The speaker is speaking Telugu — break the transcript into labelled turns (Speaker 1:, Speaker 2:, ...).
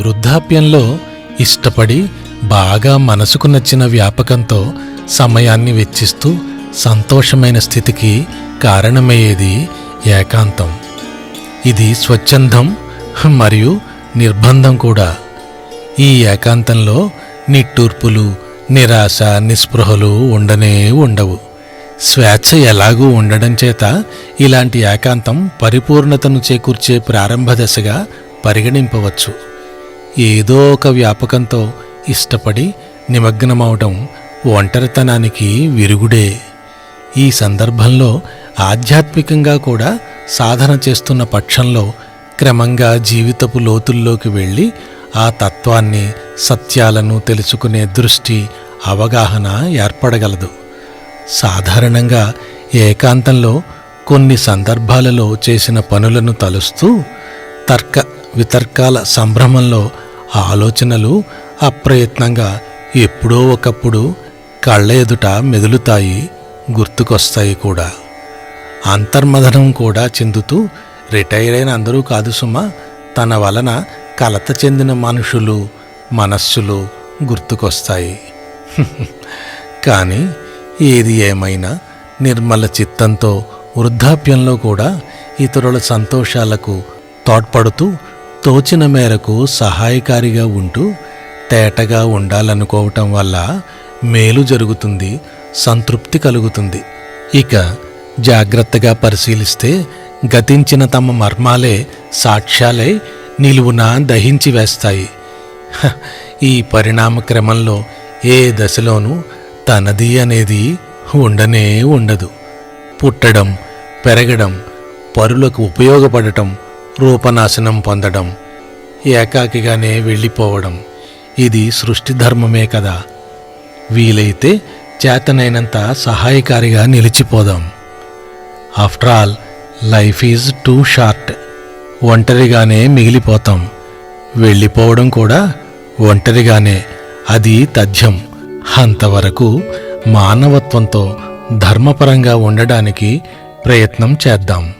Speaker 1: వృద్ధాప్యంలో ఇష్టపడి బాగా మనసుకు నచ్చిన వ్యాపకంతో సమయాన్ని వెచ్చిస్తూ సంతోషమైన స్థితికి కారణమయ్యేది ఏకాంతం. ఇది స్వచ్ఛందం మరియు నిర్బంధం కూడా. ఈ ఏకాంతంలో నిట్టూర్పులు నిరాశ నిస్పృహలు ఉండనే ఉండవు. స్వేచ్ఛ ఎలాగూ ఉండడం చేత ఇలాంటి ఏకాంతం పరిపూర్ణతను చేకూర్చే ప్రారంభ దశగా పరిగణింపవచ్చు. ఏదో ఒక వ్యాపకంతో ఇష్టపడి నిమగ్నమవడం ఒంటరితనానికి విరుగుడే. ఈ సందర్భంలో ఆధ్యాత్మికంగా కూడా సాధన చేస్తున్న పక్షంలో క్రమంగా జీవితపు లోతుల్లోకి వెళ్ళి ఆ తత్వాన్ని సత్యాలను తెలుసుకునే దృష్టి అవగాహన ఏర్పడగలదు. సాధారణంగా ఏకాంతంలో కొన్ని సందర్భాలలో చేసిన పనులను తలుస్తూ తర్క వితర్కాల సంభ్రమంలో ఆలోచనలు అప్రయత్నంగా ఎప్పుడో ఒకప్పుడు కళ్ళ ఎదుట మెదులుతాయి గుర్తుకొస్తాయి కూడా. అంతర్మథనం కూడా చెందుతూ రిటైర్ అయిన అందరూ కాదు సుమా తన వలన కలత చెందిన మనుషులు మనస్సులు గుర్తుకొస్తాయి. కానీ ఏది ఏమైనా నిర్మల చిత్తంతో వృద్ధాప్యంలో కూడా ఇతరుల సంతోషాలకు తోడ్పడుతూ తోచిన మేరకు సహాయకారిగా ఉంటూ తేటగా ఉండాలనుకోవటం వల్ల మేలు జరుగుతుంది సంతృప్తి కలుగుతుంది. ఇక జాగ్రత్తగా పరిశీలిస్తే గతించిన తమ మర్మాలే సాక్ష్యాలై నిలువున దహించి వేస్తాయి. హ, ఈ పరిణామ క్రమంలో ఏ దశలోనూ తనది అనేది ఉండనే ఉండదు. పుట్టడం పెరగడం పరులకు ఉపయోగపడటం రూపనాశనం పొందడం ఏకాకిగానే వెళ్ళిపోవడం. ఇది సృష్టి ధర్మమే కదా. వీలైతే చేతనైనంత సహాయకారిగా నిలిచిపోదాం. After all life is too short ఒంటరిగానే మిగిలిపోతాం. వెళ్ళిపోవడం కూడా ఒంటరిగానే. అది తథ్యం. అంతవరకు మానవత్వంతో ధర్మపరంగా ఉండడానికి ప్రయత్నం చేద్దాం.